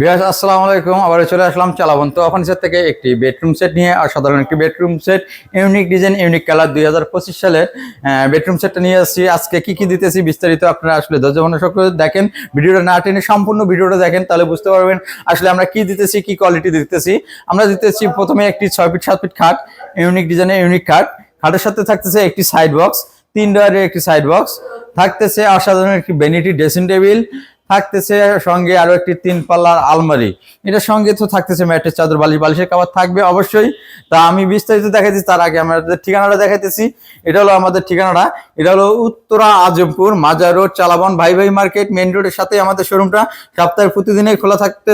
বিয়াস আসসালামু আলাইকুম। আবার চলে আসলাম চালাবন্ত অফার্নিচার থেকে একটি বেডরুম সেট নিয়ে, আর সাধারণ একটি bedroom set. Unique design, unique colour দুই হাজার পঁচিশ সালের বেডরুম সেটটা নিয়ে আসছি। আজকে কি কি দিতেছি বিস্তারিত আপনারা আসলে ধৈর্য সকলে দেখেন। ভিডিওটা না টেনে সম্পূর্ণ ভিডিওটা দেখেন, তাহলে বুঝতে পারবেন আসলে আমরা কি দিতেছি, কি কোয়ালিটি দিতেছি। আমরা দিতেছি প্রথমে একটি ছয় ফিট, সাত ফিট খাট, ইউনিক ডিজাইনের ইউনিক খাট। খাটের সাথে থাকতেছে একটি সাইড বক্স তিন ডয়ারের একটি সাইড বক্স থাকতেছে অসাধারণ একটি বেনিটি ড্রেসিং টেবিল থাকতেছে সঙ্গে আরও একটি তিন পাল্লার আলমারি। এটার সঙ্গে তো থাকতেছে ম্যাটের চাদর, বালিশ, বালিশের কাবার থাকবে অবশ্যই। তা আমি বিস্তারিত দেখাইতেছি, তার আগে আমাদের ঠিকানাটা দেখাইতেছি, এটা হলো আমাদের ঠিকানাটা। এটা হলো উত্তরা আজমপুর মাজার রোড, চালাবন, ভাই ভাই মার্কেট মেন রোডের সাথে আমাদের শোরুমটা সপ্তাহের প্রতিদিনে খোলা থাকতে।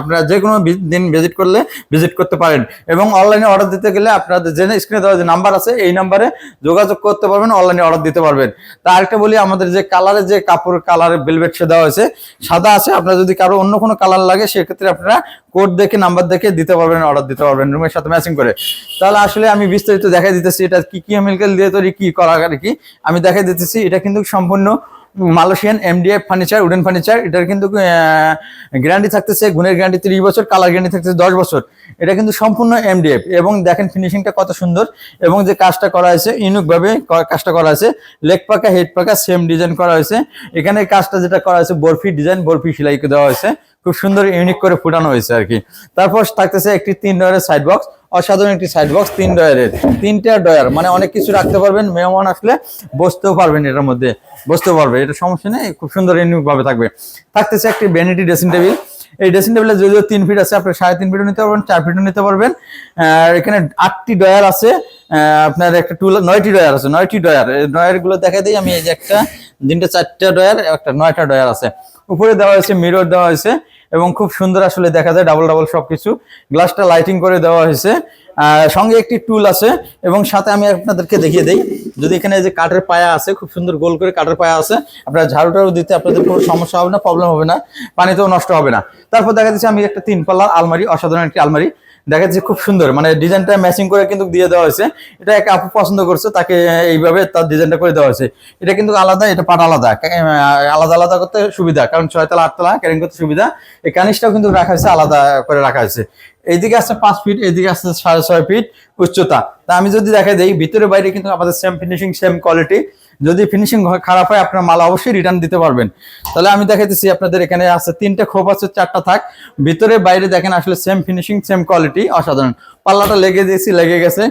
আপনারা যে কোনো দিন ভিজিট করলে ভিজিট করতে পারেন। এবং অনলাইনে অর্ডার দিতে গেলে আপনাদের যে স্ক্রিনে দেওয়া যে নাম্বার আছে, এই নাম্বারে যোগাযোগ করতে পারবেন অনলাইনে অর্ডার দিতে পারবেন। তা আরেকটা বলি, আমাদের যে কালারের যে কাপড় কালারের বেলভেট সে দেওয়া হয়েছে সাদা আছে, আপনার যদি কারও অন্য কোনো কালার লাগে, সেক্ষেত্রে আপনারা কোড দেখে নাম্বার দেখে দিতে পারবেন অর্ডার দিতে পারবেন রুমের সাথে ম্যাচিং করে। তাহলে আসলে আমি বিস্তারিত দেখাই দিতেছি, এটা কি কি কেমিক্যাল দিয়ে তৈরি, কি করা কি, আমি দেখাই দিতেছি, এটা কিন্তু সম্পূর্ণ Malaysian MDF furniture, wooden furniture, এটার কিন্তু গ্যারান্টি থাকতেছে, গুণের গ্যারান্টি তিরিশ বছর কালার গ্যারান্টি থাকতেছে দশ বছর। এটা কিন্তু সম্পূর্ণ এমডিএফ এবং দেখেন ফিনিশিংটা কত সুন্দর। এবং যে কাজটা করা হয়েছে ইউনিক ভাবে কাজটা করা হয়েছে। লেগ পাকা হেড পাকা সেম ডিজাইন করা হয়েছে। এখানে কাজটা যেটা করা হয়েছে, বরফি ডিজাইন বরফি সেলাই দেওয়া হয়েছে। খুব সুন্দর ইউনিক করে ফুটানো হয়েছে আর কি। তারপর থাকতেছে একটি তিন ডয়ারের সাইড বক্স অসাধারণ একটি সাইড বক্স তিন ডয়ারের তিনটা ডয়ার মানে অনেক কিছু রাখতে পারবেন, মেহমান আসলে বসতেও পারবেন এটার মধ্যে, বসতেও পারবে, এটা সমস্যা নেই, খুব সুন্দর ইউনিক ভাবে থাকবে। থাকতেছে একটি ভ্যানিটি ড্রেসিং টেবিল এই ড্রেসিং টেবিলে যদিও তিন ফিট আছে, আপনি সাড়ে তিন ফিটও নিতে পারবেন, চার ফিটও নিতে পারবেন। এখানে আটটি ডয়ার আছে আপনার একটা টুল, নয়টি ডয়ার আছে, নয়টি ডয়ার এই ডয়ারগুলো দেখাই দিই, আমি এই যে একটা, তিনটে, চারটা ডয়ার একটা নয়টা ডয়ার আছে। উপরে দেওয়া হয়েছে মিরর দেওয়া হয়েছে এবং খুব সুন্দর আসলে দেখা যায় ডাবল ডাবল সবকিছু। গ্লাসটা লাইটিং করে দেওয়া হয়েছে। সঙ্গে একটি টুল আছে এবং সাথে আমি আপনাদেরকে দেখিয়ে দেই। যদি এখানে যে কাঠের পায়া আছে, খুব সুন্দর গোল করে কাঠের পায়া আছে, আপনার ঝাড়ু টাড়ু দিতে আপনাদের কোনো সমস্যা হবে না প্রবলেম হবে না, পানিতেও নষ্ট হবে না। তারপর দেখা যাচ্ছে আমি একটা তিন পাল্লার আলমারি, অসাধারণ একটি আলমারি। দেখা যাচ্ছে খুব সুন্দর। মানে ডিজাইনটা ম্যাচিং করে কিন্তু দিয়ে দেওয়া হয়েছে। এটা এক আপু পছন্দ করছে, তাকে এইভাবে তার ডিজাইনটা করে দেওয়া হয়েছে। এটা কিন্তু আলাদা, এটা পাট আলাদা। আলাদা আলাদা করতে সুবিধা, কারণ ছয়তলা, আটতলা ক্যারিং করতে সুবিধা। এই কানিসটাও কিন্তু রাখা হয়েছে, আলাদা করে রাখা হয়েছে। এইদিকে আছে পাঁচ ফিট এইদিকে আছে সাড়ে ছয় ফিট উচ্চতা। তা আমি যদি দেখা দেই, ভিতরে বাইরে কিন্তু আমাদের সেম ফিনিশিং সেম কোয়ালিটি যদি ফিনিশিং খারাপ হয়, আপনার মাল অবশ্যই রিটার্ন দিতে পারবেন। তাহলে আমি দেখাইতেছি, আপনাদের এখানে আছে, তিনটা খোপ আছে, চারটা থাক। ভিতরে, বাইরে দেখেন আসলে সেম ফিনিশিং সেম কোয়ালিটি অসাধারণ। পাল্লাটা লেগে দিয়েছি, লেগে গেছে।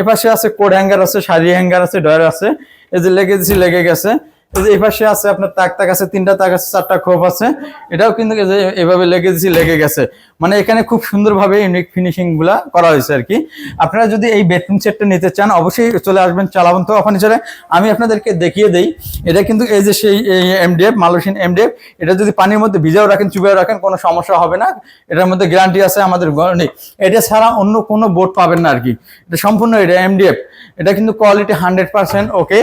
এপাশে আছে কোড হ্যাঙ্গার আছে, শাড়ি হ্যাঙ্গার আছে ডয়ার আছে। এই যে লেগে দিয়েছি, লেগে গেছে। এই যে এপাশে আছে আপনার তাক তাক আছে, তিনটা তাক আছে, চারটা খোপ আছে। এটাও কিন্তু এভাবে লেগে লেগে গেছে। মানে এখানে খুব সুন্দরভাবে ইউনিক ফিনিশিংগুলা করা হয়েছে আর কি। আপনারা যদি এই বেডরুম সেটটা নিতে চান, অবশ্যই চলে আসবেন চালাবন্ত ফার্নিচারে আমি আপনাদেরকে দেখিয়ে দেই, এটা কিন্তু এই যে সেই এমডিএফ মালয়েশিয়ান এমডিএফ এটা যদি পানির মধ্যে ভিজাও রাখেন চুবিয়েও রাখেন, কোনো সমস্যা হবে না। এটার মধ্যে গ্যারান্টি আছে আমাদের নেই এটা ছাড়া অন্য কোনো বোর্ড পাবেন না আর কি। এটা সম্পূর্ণ এটা এমডিএফ এটা কিন্তু কোয়ালিটি হান্ড্রেড পার্সেন্ট ওকে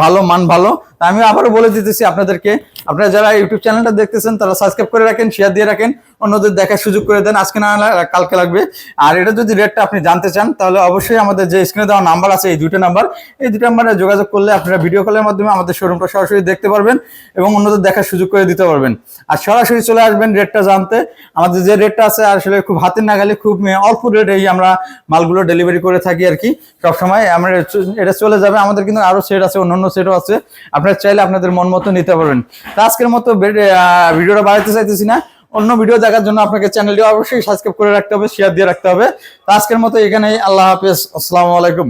ভালো, মান ভালো। আমি আবারও বলে দিতেছি আপনাদেরকে। আপনারা যারা ইউটিউব চ্যানেলটা দেখতেছেন, তারা সাবস্ক্রাইব করে রাখেন শেয়ার দিয়ে রাখেন। অন্যদের দেখার সুযোগ করে দেন। আজকে না কালকে লাগবে। আর এটা যদি রেটটা আপনি জানতে চান, তাহলে অবশ্যই আমাদের যে স্ক্রিনে দেওয়া নাম্বার আছে, এই দুটো নাম্বার এই দুটো নাম্বারে যোগাযোগ করলে আপনারা ভিডিও কলের মাধ্যমে আমাদের শোরুমটা সরাসরি দেখতে পারবেন এবং অন্যদের দেখার সুযোগ করে দিতে পারবেন। আর সরাসরি চলে আসবেন রেটটা জানতে। আমাদের যে রেটটা আছে, আসলে খুব হাতের নাগালে খুব অল্প রেটেই আমরা মালগুলো ডেলিভারি করে থাকি আর কি। সবসময় আমরা এটা চলে যাবে। আমাদের কিন্তু আরও সেট আছে অন্য অন্য সেটও আছে। আপনারা চাইলে আপনাদের মন মতো নিতে পারবেন। তো আজকের মতো ভিডিওটা বাড়াতে চাইতেছি না। অন্য ভিডিও দেখার জন্য আপনাকে চ্যানেলটি অবশ্যই সাবস্ক্রাইব করে রাখতে হবে শেয়ার দিয়ে রাখতে হবে। আজকের মতো এখানেই, আল্লাহ হাফেজ। আসসালামু আলাইকুম।